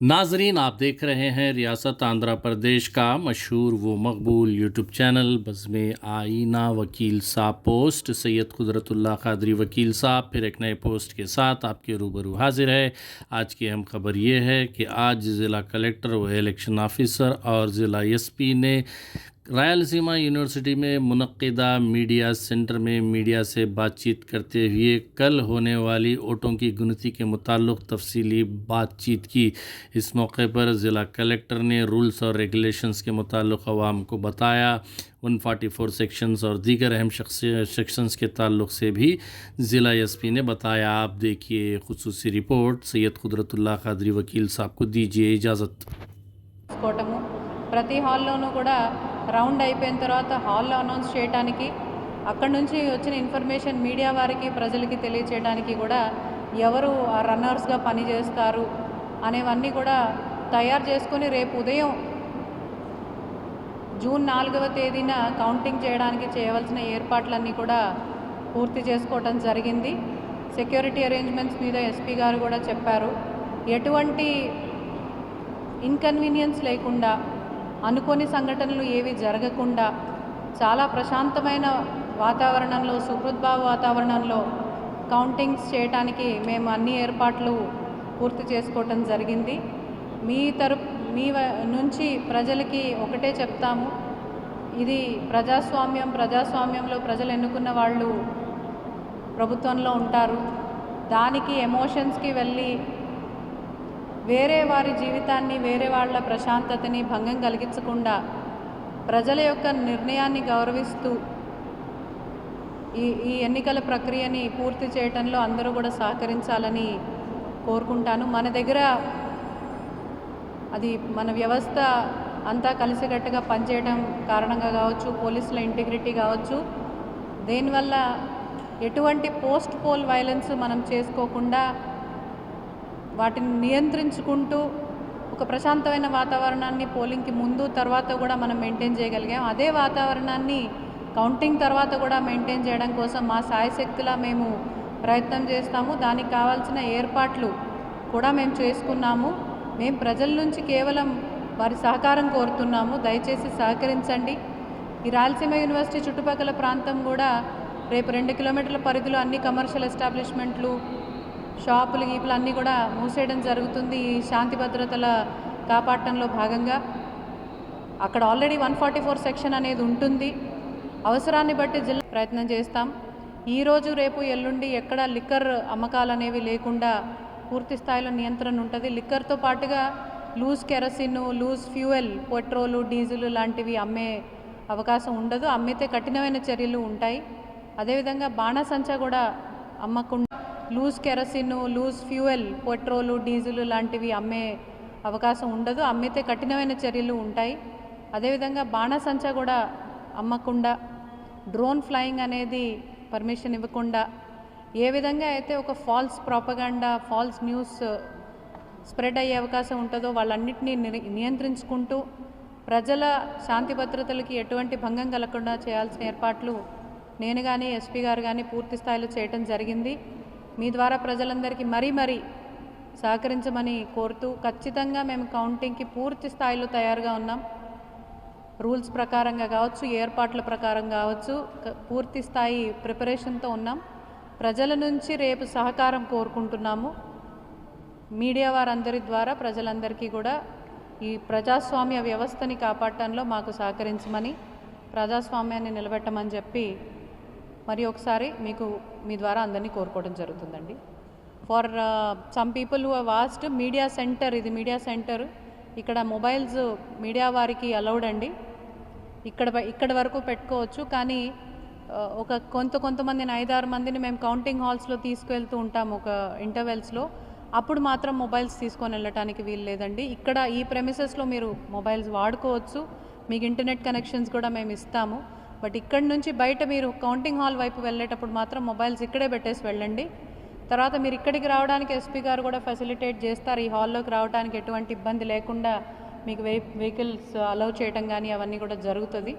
ناظرین، آپ دیکھ رہے ہیں ریاست آندھرا پردیش کا مشہور و مقبول یوٹیوب چینل بزم آئینہ وکیل صاحب پوسٹ۔ سید قدرت اللہ قادری وکیل صاحب پھر ایک نئے پوسٹ کے ساتھ آپ کے روبرو حاضر ہے آج کی اہم خبر یہ ہے کہ آج ضلع کلیکٹر و الیکشن آفیسر اور ضلع ایس پی نے رائلسیما یونیورسٹی میں منعقدہ میڈیا سینٹر میں میڈیا سے بات چیت کرتے ہوئے کل ہونے والی ووٹوں کی گنتی کے متعلق تفصیلی بات چیت کی۔ اس موقع پر ضلع کلیکٹر نے رولز اور ریگولیشنز کے متعلق عوام کو بتایا۔ ون فارٹی فور سیکشنز اور دیگر اہم سیکشنز کے تعلق سے بھی ضلع ایس پی نے بتایا۔ آپ دیکھیے خصوصی رپورٹ۔ سید قدرت اللہ قادری وکیل صاحب کو دیجیے اجازت۔ ప్రతి హాల్లోనూ కూడా రౌండ్ అయిపోయిన తర్వాత హాల్లో అనౌన్స్ చేయడానికి అక్కడి నుంచి వచ్చిన ఇన్ఫర్మేషన్ మీడియా వారికి ప్రజలకి తెలియచేయడానికి కూడా ఎవరు ఆ రన్నర్స్గా పనిచేస్తారు అనేవన్నీ కూడా తయారు చేసుకొని రేపు ఉదయం జూన్ నాలుగవ తేదీన కౌంటింగ్ చేయడానికి చేయవలసిన ఏర్పాట్లన్నీ కూడా పూర్తి చేసుకోవటం జరిగింది. సెక్యూరిటీ అరేంజ్మెంట్స్ మీద ఎస్పీ గారు కూడా చెప్పారు. ఎటువంటి ఇన్కన్వీనియన్స్ లేకుండా అనుకోని సంఘటనలు ఏవి జరగకుండా చాలా ప్రశాంతమైన వాతావరణంలో సుహృద్భావ వాతావరణంలో కౌంటింగ్స్ చేయడానికి మేము అన్ని ఏర్పాట్లు పూర్తి చేసుకోవటం జరిగింది. మీ తరపు మీ నుంచి ప్రజలకి ఒకటే చెప్తాము. ఇది ప్రజాస్వామ్యం ప్రజాస్వామ్యంలో ప్రజలు ఎన్నుకున్న వాళ్ళు ప్రభుత్వంలో ఉంటారు. దానికి ఎమోషన్స్కి వెళ్ళి వేరే వారి జీవితాన్ని వేరే వాళ్ళ ప్రశాంతతని భంగం కలిగించకుండా ప్రజల యొక్క నిర్ణయాన్ని గౌరవిస్తూ ఈ ఈ ఎన్నికల ప్రక్రియని పూర్తి చేయటంలో అందరూ కూడా సహకరించాలని కోరుకుంటాను. మన దగ్గర అది మన వ్యవస్థ అంతా కలిసికట్టుగా పనిచేయడం కారణంగా కావచ్చు పోలీసుల ఇంటిగ్రిటీ కావచ్చు దేనివల్ల ఎటువంటి పోస్ట్ పోల్ వైలెన్స్ మనం చేసుకోకుండా వాటిని నియంత్రించుకుంటూ ఒక ప్రశాంతమైన వాతావరణాన్ని పోలింగ్కి ముందు తర్వాత కూడా మనం మెయింటైన్ చేయగలిగాం. అదే వాతావరణాన్ని కౌంటింగ్ తర్వాత కూడా మెయింటైన్ చేయడం కోసం మా సాయశక్తిలా మేము ప్రయత్నం చేస్తాము. దానికి కావాల్సిన ఏర్పాట్లు కూడా మేము చేసుకున్నాము. మేము ప్రజల నుంచి కేవలం వారి సహకారం కోరుతున్నాము. దయచేసి సహకరించండి. ఈ రాయలసీమ యూనివర్సిటీ చుట్టుపక్కల ప్రాంతం కూడా రేపు రెండు కిలోమీటర్ల పరిధిలో అన్ని కమర్షియల్ ఎస్టాబ్లిష్మెంట్లు షాపులు గీపులు అన్నీ కూడా మూసేయడం జరుగుతుంది. ఈ శాంతి భద్రతల కాపాడటంలో భాగంగా అక్కడ already one forty four section అనేది ఉంటుంది. అవసరాన్ని బట్టి జిల్లా ప్రయత్నం చేస్తాం. ఈరోజు రేపు ఎల్లుండి ఎక్కడ లిక్కర్ అమ్మకాలు అనేవి లేకుండా పూర్తి స్థాయిలో నియంత్రణ ఉంటుంది. లిక్కర్తో పాటుగా loose kerosene loose fuel petrol diesel లాంటివి అమ్మే అవకాశం ఉండదు. అమ్మితే కఠినమైన చర్యలు ఉంటాయి. అదేవిధంగా బాణసంచా కూడా అమ్మకుండా loose kerosene loose fuel petrol diesel లాంటివి అమ్మే అవకాశం ఉండదు. అమ్మితే కఠినమైన చర్యలు ఉంటాయి. అదేవిధంగా బాణసంచా కూడా అమ్మకుండా డ్రోన్ ఫ్లయింగ్ అనేది పర్మిషన్ ఇవ్వకుండా ఏ విధంగా అయితే ఒక false propaganda false news spread అయ్యే అవకాశం ఉంటుందో వాళ్ళన్నింటినీ నియంత్రించుకుంటూ ప్రజల శాంతి భద్రతలకి ఎటువంటి భంగం కలగకుండా చేయాల్సిన ఏర్పాట్లు నేను కానీ ఎస్పీ గారు కానీ పూర్తి స్థాయిలో చేయటం జరిగింది. మీ ద్వారా ప్రజలందరికీ మరీ మరీ సహకరించమని కోరుతూ ఖచ్చితంగా మేము కౌంటింగ్కి పూర్తి స్థాయిలో తయారుగా ఉన్నాం. రూల్స్ ప్రకారంగా కావచ్చు ఏర్పాట్ల ప్రకారం కావచ్చు పూర్తి స్థాయి ప్రిపరేషన్తో ఉన్నాం. ప్రజల నుంచి రేపు సహకారం కోరుకుంటున్నాము. మీడియా వారందరి ద్వారా ప్రజలందరికీ కూడా ఈ ప్రజాస్వామ్య వ్యవస్థని కాపాడటంలో మాకు సహకరించమని ప్రజాస్వామ్యాన్ని నిలబెట్టమని చెప్పి మరి ఒకసారి మీకు మీ ద్వారా అందరినీ కోరుకోవడం జరుగుతుందండి. For some people who was media centre ఇది మీడియా సెంటర్ ఇక్కడ మొబైల్స్ మీడియా వారికి అలౌడ్ అండి. ఇక్కడ ఇక్కడ వరకు పెట్టుకోవచ్చు. కానీ uh, ఒక కొంత కొంతమందిని ఐదారు మందిని మేము కౌంటింగ్ హాల్స్లో తీసుకువెళ్తూ ఉంటాం ఒక ఇంటర్వెల్స్లో అప్పుడు మాత్రం మొబైల్స్ తీసుకొని వెళ్ళటానికి వీలు లేదండి. ఇక్కడ ఈ ప్రెమిసెస్లో మీరు మొబైల్స్ వాడుకోవచ్చు. మీకు ఇంటర్నెట్ కనెక్షన్స్ కూడా మేము ఇస్తాము. బట్ ఇక్కడ నుంచి బయట మీరు కౌంటింగ్ హాల్ వైపు వెళ్ళేటప్పుడు మాత్రం మొబైల్స్ ఇక్కడే పెట్టేసి వెళ్ళండి. తర్వాత మీరు ఇక్కడికి రావడానికి ఎస్పీ గారు కూడా ఫెసిలిటేట్ చేస్తారు. ఈ హాల్లోకి రావడానికి ఎటువంటి ఇబ్బంది లేకుండా మీకు వెహి వెహికల్స్ అలౌ చేయటం కానీ అవన్నీ కూడా జరుగుతుంది.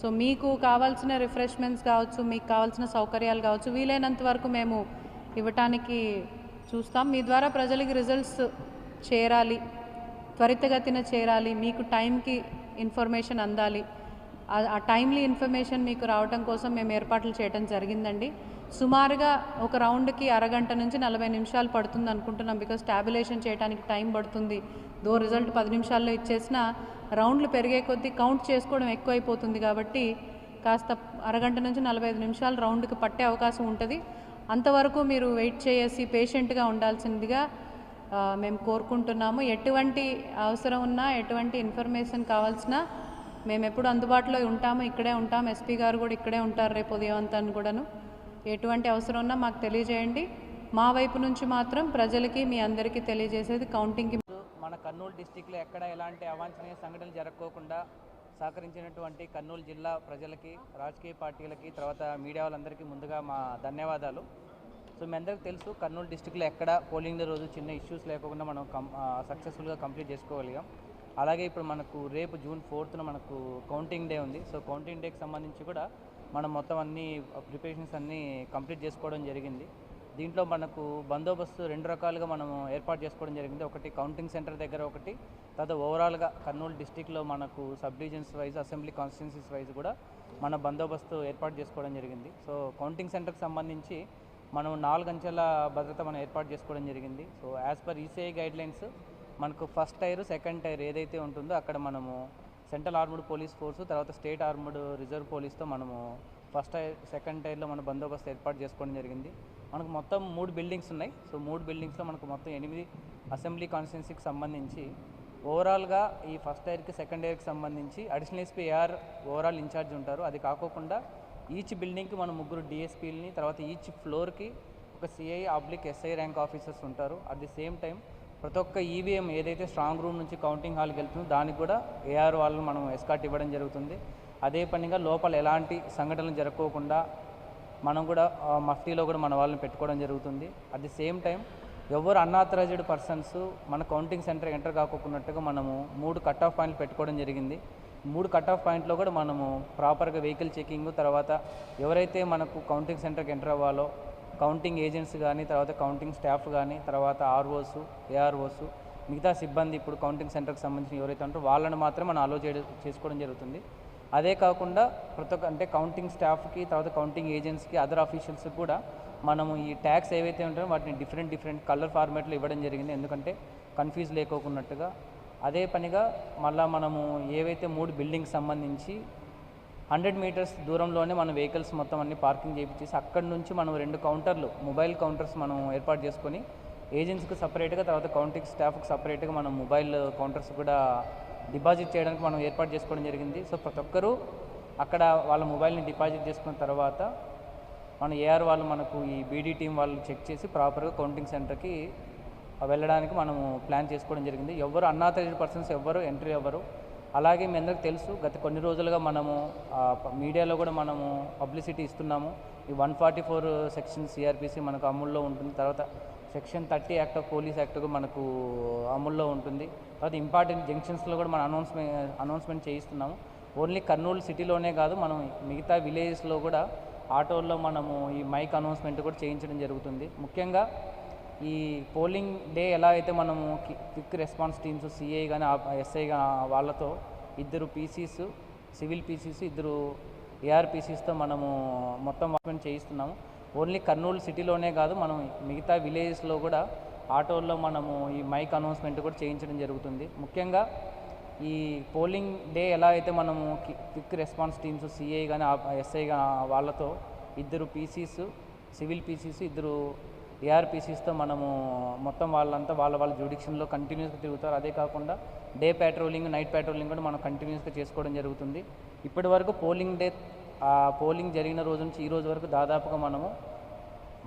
సో మీకు కావాల్సిన రిఫ్రెష్మెంట్స్ కావచ్చు మీకు కావాల్సిన సౌకర్యాలు కావచ్చు వీలైనంత వరకు మేము ఇవ్వటానికి చూస్తాం. మీ ద్వారా ప్రజలకి రిజల్ట్స్ చేరాలి త్వరితగతిన చేరాలి మీకు టైంకి ఇన్ఫర్మేషన్ అందాలి. ఆ- టైమ్లీ ఇన్ఫర్మేషన్ మీకు రావటం కోసం మేము ఏర్పాట్లు చేయడం జరిగిందండి. సుమారుగా ఒక రౌండ్కి అరగంట నుంచి నలభై నిమిషాలు పడుతుంది అనుకుంటున్నాం బికాస్ ట్యాబులేషన్ చేయడానికి టైం పడుతుంది. దో రిజల్ట్ పది నిమిషాల్లో ఇచ్చేసిన రౌండ్లు పెరిగే కొద్దీ కౌంట్ చేసుకోవడం ఎక్కువైపోతుంది కాబట్టి కాస్త అరగంట నుంచి నలభై ఐదు నిమిషాలు రౌండ్కి పట్టే అవకాశం ఉంటుంది. అంతవరకు మీరు వెయిట్ చేసి పేషెంట్గా ఉండాల్సిందిగా మేము కోరుకుంటున్నాము. ఎటువంటి అవసరం ఉన్నా ఎటువంటి ఇన్ఫర్మేషన్ కావాల్సిన మేము ఎప్పుడు అందుబాటులో ఉంటాము ఇక్కడే ఉంటాము. ఎస్పీ గారు కూడా ఇక్కడే ఉంటారు రేపు ఉదయం అంతా కూడాను. ఎటువంటి అవసరం ఉన్నా మాకు తెలియజేయండి. మా వైపు నుంచి మాత్రం ప్రజలకి మీ అందరికీ తెలియజేసేది కౌంటింగ్కి. మన కర్నూలు డిస్టిక్లో ఎక్కడ ఎలాంటి అవాంఛనీయ సంఘటనలు జరగకోకుండా సహకరించినటువంటి కర్నూలు జిల్లా ప్రజలకి రాజకీయ పార్టీలకి తర్వాత మీడియా వాళ్ళందరికీ ముందుగా మా ధన్యవాదాలు. సో మీ అందరికీ తెలుసు కర్నూలు డిస్టిక్లో ఎక్కడ పోలింగ్ రోజు చిన్న ఇష్యూస్ లేకుండా మనం కం సక్సెస్ఫుల్గా కంప్లీట్ చేసుకోగలిగాం. అలాగే ఇప్పుడు మనకు రేపు జూన్ ఫోర్త్న మనకు కౌంటింగ్ డే ఉంది. సో కౌంటింగ్ డేకి సంబంధించి కూడా మనం మొత్తం అన్ని ప్రిపరేషన్స్ అన్నీ కంప్లీట్ చేసుకోవడం జరిగింది. దీంట్లో మనకు బందోబస్తు రెండు రకాలుగా మనం ఏర్పాటు చేసుకోవడం జరిగింది. ఒకటి కౌంటింగ్ సెంటర్ దగ్గర ఒకటి తర్వాత ఓవరాల్గా కర్నూలు డిస్టిక్లో మనకు sub divisions wise assembly constituencies wise కూడా మన బందోబస్తు ఏర్పాటు చేసుకోవడం జరిగింది. సో కౌంటింగ్ సెంటర్కి సంబంధించి మనం నాలుగు అంచెల భద్రత మనం ఏర్పాటు చేసుకోవడం జరిగింది. So as per ECI guidelines మనకు ఫస్ట్ టైర్ సెకండ్ టైర్ ఏదైతే ఉంటుందో అక్కడ మనము సెంట్రల్ ఆర్మ్డ్ పోలీస్ ఫోర్సు తర్వాత స్టేట్ ఆర్మ్డ్ రిజర్వ్ పోలీస్తో మనము ఫస్ట్ టైర్ సెకండ్ టైర్లో మన బందోబస్తు ఏర్పాటు చేసుకోవడం జరిగింది. మనకు మొత్తం మూడు బిల్డింగ్స్ ఉన్నాయి. సో మూడు బిల్డింగ్స్లో మనకు మొత్తం ఎనిమిది అసెంబ్లీ కాన్స్టిట్యున్సీకి సంబంధించి ఓవరాల్గా ఈ ఫస్ట్ టైర్కి సెకండ్ ఇయర్కి సంబంధించి additional SP AR overall in charge ఉంటారు. అది కాకోకుండా ఈచ్ బిల్డింగ్కి మనం ముగ్గురు డిఎస్పీలని తర్వాత ఈచ్ ఫ్లోర్కి ఒక CI oblique SI rank officers ఉంటారు. అట్ ది సేమ్ టైం ప్రతి ఒక్క ఈవీఎం ఏదైతే స్ట్రాంగ్ రూమ్ నుంచి కౌంటింగ్ హాల్కి వెళ్తుందో దానికి కూడా ఏఆర్ వాళ్ళు మనం ఎస్కాట్ ఇవ్వడం జరుగుతుంది. అదే పనిగా లోపల ఎలాంటి సంఘటనలు జరగకోకుండా మనం కూడా మఫ్టీలో కూడా మన వాళ్ళని పెట్టుకోవడం జరుగుతుంది. అట్ ది సేమ్ టైం ఎవరు అన్ఆథరైజ్డ్ పర్సన్స్ మన కౌంటింగ్ సెంటర్ ఎంటర్ కాకోకున్నట్టుగా మనము మూడు కట్ ఆఫ్ పాయింట్లు పెట్టుకోవడం జరిగింది. మూడు కట్ ఆఫ్ పాయింట్లో కూడా మనము ప్రాపర్గా వెహికల్ చెకింగ్ తర్వాత ఎవరైతే మనకు కౌంటింగ్ సెంటర్కి ఎంటర్ అవ్వాలో కౌంటింగ్ ఏజెంట్స్ కానీ తర్వాత కౌంటింగ్ స్టాఫ్ కానీ తర్వాత ఆర్ఓస్ ఏఆర్ఓస్ మిగతా సిబ్బంది ఇప్పుడు కౌంటింగ్ సెంటర్కి సంబంధించిన ఎవరైతే ఉంటారో వాళ్ళని మాత్రం మనం అలో చేయడం చేసుకోవడం జరుగుతుంది. అదే కాకుండా ప్రతి ఒక్క అంటే కౌంటింగ్ స్టాఫ్కి తర్వాత కౌంటింగ్ ఏజెంట్స్కి అదర్ ఆఫీషియల్స్కి కూడా మనము ఈ ట్యాక్స్ ఏవైతే ఉంటాయో వాటిని డిఫరెంట్ డిఫరెంట్ కలర్ ఫార్మాట్లో ఇవ్వడం జరిగింది. ఎందుకంటే కన్ఫ్యూజ్ లేకోకున్నట్టుగా. అదే పనిగా మళ్ళీ మనము ఏవైతే మూడు బిల్డింగ్స్ సంబంధించి హండ్రెడ్ మీటర్స్ దూరంలోనే మన వెహికల్స్ మొత్తం అన్ని పార్కింగ్ చేయించేసి అక్కడి నుంచి మనం రెండు కౌంటర్లు మొబైల్ కౌంటర్స్ మనం ఏర్పాటు చేసుకొని ఏజెంట్స్కి సపరేట్గా తర్వాత కౌంటింగ్ స్టాఫ్కి సపరేట్గా మనం మొబైల్ కౌంటర్స్ కూడా డిపాజిట్ చేయడానికి మనం ఏర్పాటు చేసుకోవడం జరిగింది. సో ప్రతి ఒక్కరూ అక్కడ వాళ్ళ మొబైల్ని డిపాజిట్ చేసుకున్న తర్వాత మన ఏఆర్ వాళ్ళు మనకు ఈ బీడీ టీం వాళ్ళు చెక్ చేసి ప్రాపర్గా కౌంటింగ్ సెంటర్కి వెళ్ళడానికి మనము ప్లాన్ చేసుకోవడం జరిగింది. ఎవరు అన్ఆథరైజ్డ్ పర్సన్స్ ఎవ్వరు ఎంట్రీ అవ్వరు అలాగే మీ అందరికి తెలుసు గత కొన్ని రోజులుగా మనము మీడియాలో కూడా మనము పబ్లిసిటీ ఇస్తున్నాము. ఈ one forty four section CrPC మనకు అమల్లో ఉంటుంది. తర్వాత section thirty act of police act కూడా మనకు అమల్లో ఉంటుంది. తర్వాత ఇంపార్టెంట్ జంక్షన్స్లో కూడా మనం అనౌన్స్మెంట్ అనౌన్స్మెంట్ చేయిస్తున్నాము. ఓన్లీ కర్నూలు సిటీలోనే కాదు మనం మిగతా విలేజెస్లో కూడా ఆటోల్లో మనము ఈ మైక్ అనౌన్స్మెంట్ కూడా చేయించడం జరుగుతుంది. ముఖ్యంగా ఈ పోలింగ్ డే ఎలా అయితే మనము క్విక్ రెస్పాన్స్ టీమ్స్ సిఐ కానీ ఎస్ఐ వాళ్ళతో ఇద్దరు పీసీస్ సివిల్ పీసీస్ ఇద్దరు ఏఆర్పీసీస్తో మనము మొత్తం వాచ్మెన్ చేయిస్తున్నాము. ఓన్లీ కర్నూలు సిటీలోనే కాదు మనం మిగతా విలేజెస్లో కూడా ఆటోల్లో మనము ఈ మైక్ అనౌన్స్మెంట్ కూడా చేయించడం జరుగుతుంది. ముఖ్యంగా ఈ పోలింగ్ డే ఎలా అయితే మనము క్విక్ రెస్పాన్స్ టీమ్స్ సిఐ కానీ ఎస్ఐ వాళ్ళతో ఇద్దరు పీసీస్ సివిల్ పీసీస్ ఇద్దరు ఏఆర్పీసీస్తో మనము మొత్తం వాళ్ళంతా వాళ్ళ వాళ్ళ జ్యూడిక్షన్లో కంటిన్యూస్గా తిరుగుతారు. అదే కాకుండా డే పెట్రోలింగ్ నైట్ పెట్రోలింగ్ కూడా మనం కంటిన్యూస్గా చేసుకోవడం జరుగుతుంది. ఇప్పటి వరకు పోలింగ్ డే ఆ పోలింగ్ జరిగిన రోజు నుంచి ఈ రోజు వరకు దాదాపుగా మనము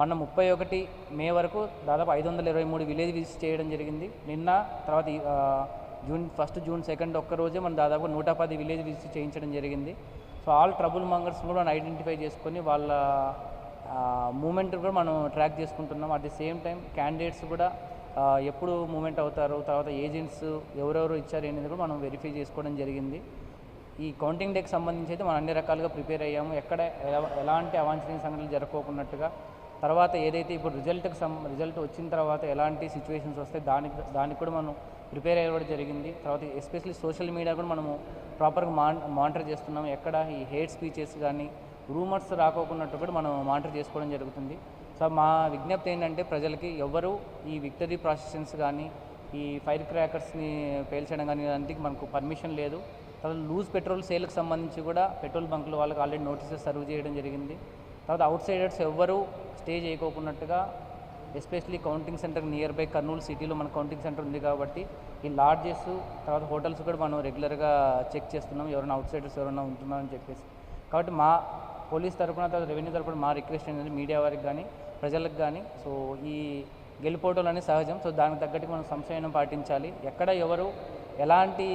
మన ముప్పై ఒకటి మే వరకు దాదాపు ఐదు వందల ఇరవై మూడు విలేజ్ విజిట్ చేయడం జరిగింది. నిన్న తర్వాత జూన్ ఫస్ట్ జూన్ సెకండ్ ఒక్క రోజే మనం దాదాపు నూట పది విలేజ్ విజిట్ చేయించడం జరిగింది. సో ఆల్ ట్రబుల్ మంగర్స్ కూడా ఐడెంటిఫై చేసుకొని వాళ్ళ మూమెంట్ కూడా మనం ట్రాక్ చేసుకుంటున్నాం. At the same time candidates కూడా ఎప్పుడు మూమెంట్ అవుతారు తర్వాత ఏజెంట్స్ ఎవరెవరు ఇచ్చారు అనేది కూడా మనం వెరిఫై చేసుకోవడం జరిగింది. ఈ కౌంటింగ్ డేకి సంబంధించి అయితే మనం అన్ని రకాలుగా ప్రిపేర్ అయ్యాము. ఎక్కడ ఎలాంటి అవాంఛనీయ సంఘటనలు జరగకోకున్నట్టుగా తర్వాత ఏదైతే ఇప్పుడు రిజల్ట్కి సం రిజల్ట్ వచ్చిన తర్వాత ఎలాంటి సిచ్యువేషన్స్ వస్తాయి దానికి దానికి కూడా మనం ప్రిపేర్ అయ్యడం జరిగింది. తర్వాత ఎస్పెషల్లీ సోషల్ మీడియా కూడా మనము ప్రాపర్గా మా మానిటర్ చేస్తున్నాం ఎక్కడ ఈ హేట్ స్పీచెస్ కానీ రూమర్స్ రాకోకున్నట్టు కూడా మనం మానిటర్ చేసుకోవడం జరుగుతుంది. సో మా విజ్ఞప్తి ఏంటంటే ప్రజలకి ఎవరు ఈ విక్టరీ ప్రాసెషన్స్ కానీ ఈ ఫైర్ క్రాకర్స్ని పేల్చడం కానీ దానికి మనకు పర్మిషన్ లేదు. తర్వాత లూజ్ పెట్రోల్ సేల్కి సంబంధించి కూడా పెట్రోల్ బంకులు వాళ్ళకి ఆల్రెడీ నోటీసెస్ సర్వ్ చేయడం జరిగింది. తర్వాత అవుట్ సైడర్స్ ఎవ్వరూ stay చేయకోకున్నట్టుగా especially counting centre nearby Kurnool సిటీలో మన కౌంటింగ్ సెంటర్ ఉంది కాబట్టి ఈ లాడ్జెస్ తర్వాత హోటల్స్ కూడా మనం రెగ్యులర్గా చెక్ చేస్తున్నాం. ఎవరైనా అవుట్ సైడర్స్ ఎవరైనా ఉంటున్నారని చెప్పేసి. కాబట్టి మా పోలీస్ తరపున తర్వాత రెవెన్యూ తరపున మా రిక్వెస్ట్ ఏంటంటే మీడియా వారికి కానీ ప్రజలకు కానీ సో ఈ గెలిపోవటం అనేది సహజం. సో దానికి తగ్గట్టు మనం సంశయం పాటించాలి. ఎక్కడ ఎవరు ఎలాంటి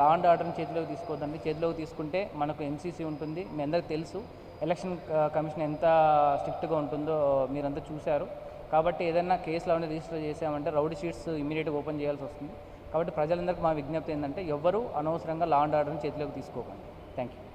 లా అండ్ ఆర్డర్ని చేతిలోకి తీసుకోవద్దండి. చేతిలోకి తీసుకుంటే మనకు ఎన్సీసీ ఉంటుంది. మీ అందరికి తెలుసు. ఎలక్షన్ కమిషన్ ఎంత స్ట్రిక్ట్గా ఉంటుందో మీరంతా చూశారు. కాబట్టి ఏదైనా కేసులు అవన్నీ రిజిస్టర్ చేసామంటే రౌడీ షీట్స్ ఇమీడియట్గా ఓపెన్ చేయాల్సి వస్తుంది. కాబట్టి ప్రజలందరికీ మా విజ్ఞప్తి ఏంటంటే ఎవరు అనవసరంగా లా అండ్ ఆర్డర్ని చేతిలోకి తీసుకోకండి. Thank you